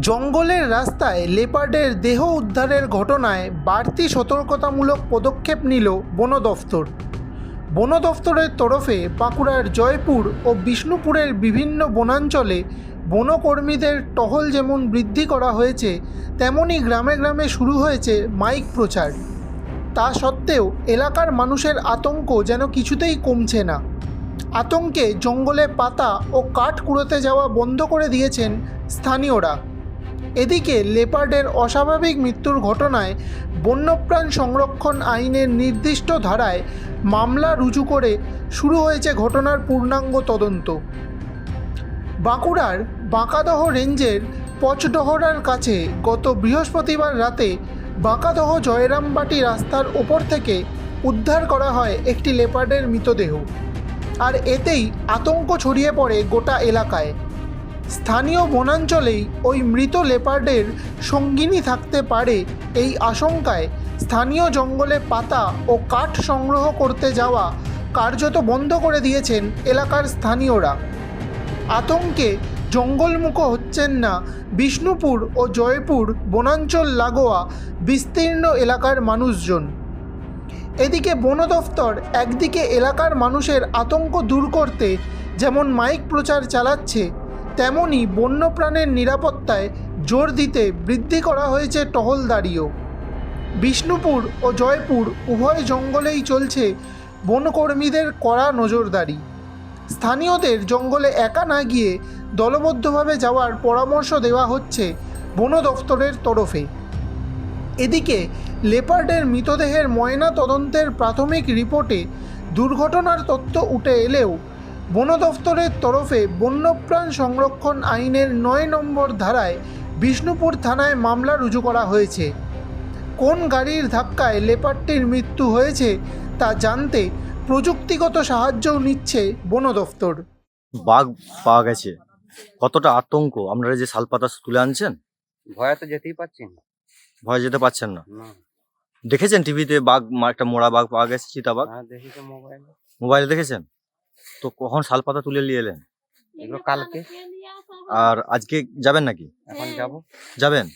জঙ্গলের রাস্তায় লেপার্ডের দেহ উদ্ধারের ঘটনায় বাড়তি সতর্কতামূলক পদক্ষেপ নিল বন দফতর। বন দফতরের তরফে বাঁকুড়ার জয়পুর ও বিষ্ণুপুরের বিভিন্ন বনাঞ্চলে বনকর্মীদের টহল যেমন বৃদ্ধি করা হয়েছে তেমনই গ্রামে গ্রামে শুরু হয়েছে মাইক প্রচার। তা সত্ত্বেও এলাকার মানুষের আতঙ্ক যেন কিছুতেই কমছে না। আতঙ্কে জঙ্গলে পাতা ও কাঠ কুড়োতে যাওয়া বন্ধ করে দিয়েছেন স্থানীয়রা। এদিকে লেপার্ডের অস্বাভাবিক মৃত্যুর ঘটনায় বন্যপ্রাণ সংরক্ষণ আইনের নির্দিষ্ট ধারায় মামলা রুজু করে শুরু হয়েছে ঘটনার পূর্ণাঙ্গ তদন্ত। বাঁকুড়ার বাঁকাদহ রেঞ্জের পচডহরার কাছে গত বৃহস্পতিবার রাতে বাঁকাদহ জয়রামবাটি রাস্তার ওপর থেকে উদ্ধার করা হয় একটি লেপার্ডের মৃতদেহ। আর এতেই আতঙ্ক ছড়িয়ে পড়ে গোটা এলাকায়। স্থানীয় বনাঞ্চলেই ওই মৃত লেপার্ডের সঙ্গিনী থাকতে পারে এই আশঙ্কায় স্থানীয় জঙ্গলে পাতা ও কাঠ সংগ্রহ করতে যাওয়া কার্যত বন্ধ করে দিয়েছেন এলাকার স্থানীয়রা। আতঙ্কে জঙ্গলমুখ হচ্ছেন না বিষ্ণুপুর ও জয়পুর, বনাঞ্চল, লাগোয়া বিস্তীর্ণ এলাকার মানুষজন। এদিকে বন দফতর একদিকে এলাকার মানুষের আতঙ্ক দূর করতে যেমন মাইক প্রচার চালাচ্ছে তেমনি বন্যপ্রাণের নিরাপত্তায় জোর দিতে বৃদ্ধি করা হয়েছে টহলদারিও। বিষ্ণুপুর ও জয়পুর উভয় জঙ্গলেই চলছে বনকর্মীদের কড়া নজরদারি। স্থানীয়দের জঙ্গলে একা না গিয়ে দলবদ্ধভাবে যাওয়ার পরামর্শ দেওয়া হচ্ছে বন দফতরের তরফে। এদিকে লেপার্ডের মৃতদেহের ময়না তদন্তের প্রাথমিক রিপোর্টে দুর্ঘটনার তথ্য উঠে এলেও বন দফতরের তরফে বন্যপ্রাণ সংরক্ষণ আইনের নয় নম্বর ধারায় বিষ্ণুপুর থানায় মামলা রুজু করা হয়েছে। কোন গাড়ির ধাক্কায় লেপারটির মৃত্যু হয়েছে তা জানতে প্রযুক্তিগত সাহায্যও নিচ্ছে বন দফতর। বাঘ পাওয়া গেছে। কতটা আতঙ্ক? আপনারা যে শালপাতা তুলে আনছেন? ভয়ে তো যেতেই পারছি না। ভয় যেতে পারছেন না? দেখেছেন টিভিতে বাঘ একটা মোড়া বাঘ পাওয়া গেছে চিতাবাঘ? হ্যাঁ দেখি মোবাইলে। মোবাইলে দেখেছেন? তো কখন শাল পাতা তুলে নিয়ে এলেন? এগুলো কালকে? আর আজকে যাবেন নাকি? এখন যাব। যাবেন।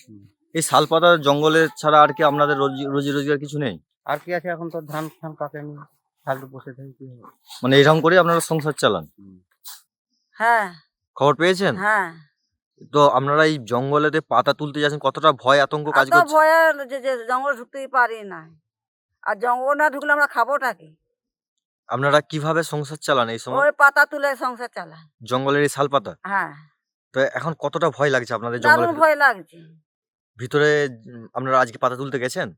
এই শালপাতা জঙ্গলে ছাড়া আর কি আপনাদের রোজি রোজি রোজগার কিছু নেই? আর কি আছে এখন তো ধান ফান পাকে নি। ফালতু বসে থাকি কি হবে? মানে এরকম করে আপনারা সংসার চালান? হ্যাঁ। খবর পেয়েছেন? হ্যাঁ। তো আপনারা এই জঙ্গলেতে পাতা তুলতে যাচ্ছেন কতটা ভয় আতঙ্ক কাজ করছে? ভয়ে যে যে জঙ্গল ঢুকতেই পারি না। আর জঙ্গল না ঢুকলে আমরা খাবোটা কি? আপনারা কীভাবে সংসার চালান এই সময়? ওই পাতা তুলে সংসার চালায় জঙ্গলের এই শালপাতা হ্যাঁ। তো এখন কতটা ভয় লাগছে আপনাদের জঙ্গলের ভয় লাগছে। ভিতরে উম, আপনারা আজকে পাতা তুলতে গেছেন?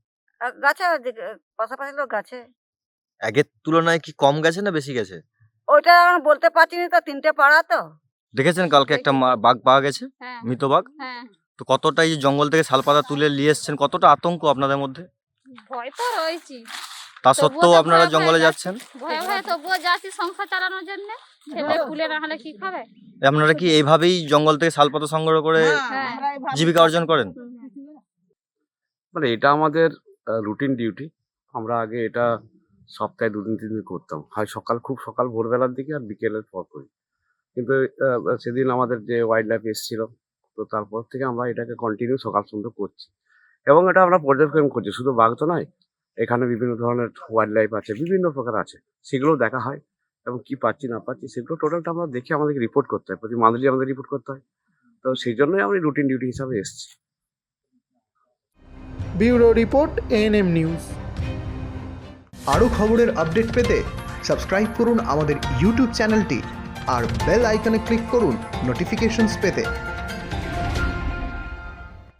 আর গাছে পাশাপাশি লোক গাছে। আগের তুলনায় কি কম গেছে না বেশি গেছে? ওইটা এখন বলতে পারছি না তো তিনটে পাড়া তো। দেখেছেন কালকে একটা মা- বাঘ পাওয়া গেছে? হ্যাঁ। মৃত বাঘ? হ্যাঁ। তো কতটা এই জঙ্গল থেকে শালপাতা তুলে নিয়ে এসছেন? কতটা আতঙ্ক আপনাদের মধ্যে? ভয় তো রয়েছি তা সত্ত্বেও আপনারা জঙ্গলে যাচ্ছেন? ভয়ে ভয়ে তবুও যাচ্ছি সংসার চালানোর জন্য। ছেলে পুলে না হলে কি খাবে? আপনারা কি এইভাবেই জঙ্গল থেকে শালপাতা সংগ্রহ করে হ্যাঁ জীবিকা অর্জন করেন? মানে এটা আমাদের রুটিন ডিউটি আমরা আগে এটা সপ্তাহে দুদিন তিন দিন করতাম। হয় সকাল খুব সকাল ভোরবেলার দিকে আর বিকেলের পর করি। কিন্তু সেদিন আমাদের যে ওয়াইল্ড লাইফ এসেছিল তো তারপর থেকে আমরা এটাকে কন্টিনিউ সকাল সন্ধ্যা করছি। এবং এটা আমরা পর্যবেক্ষণ করছি। শুধু বাঘ তো নয় এখানে বিভিন্ন ধরনের ওয়াইল্ড লাইফ আছে বিভিন্ন প্রকার আছে। সেগুলো দেখা হয় এবং কি পাচ্ছি না পাচ্ছি সেগুলো টোটালটা আমরা দেখে আমাদেরকে রিপোর্ট করতে হয়। প্রতি মান্থলি আমাদের রিপোর্ট করতে হয়। তো সেই জন্যই আমি রুটিন ডিউটি হিসাবে এসেছি। Bureau report ANM news. আরও খবরের আপডেট পেতে সাবস্ক্রাইব করুন আমাদের ইউটিউব চ্যানেলটি আর বেল আইকনে ক্লিক করুন নোটিফিকেশনস পেতে।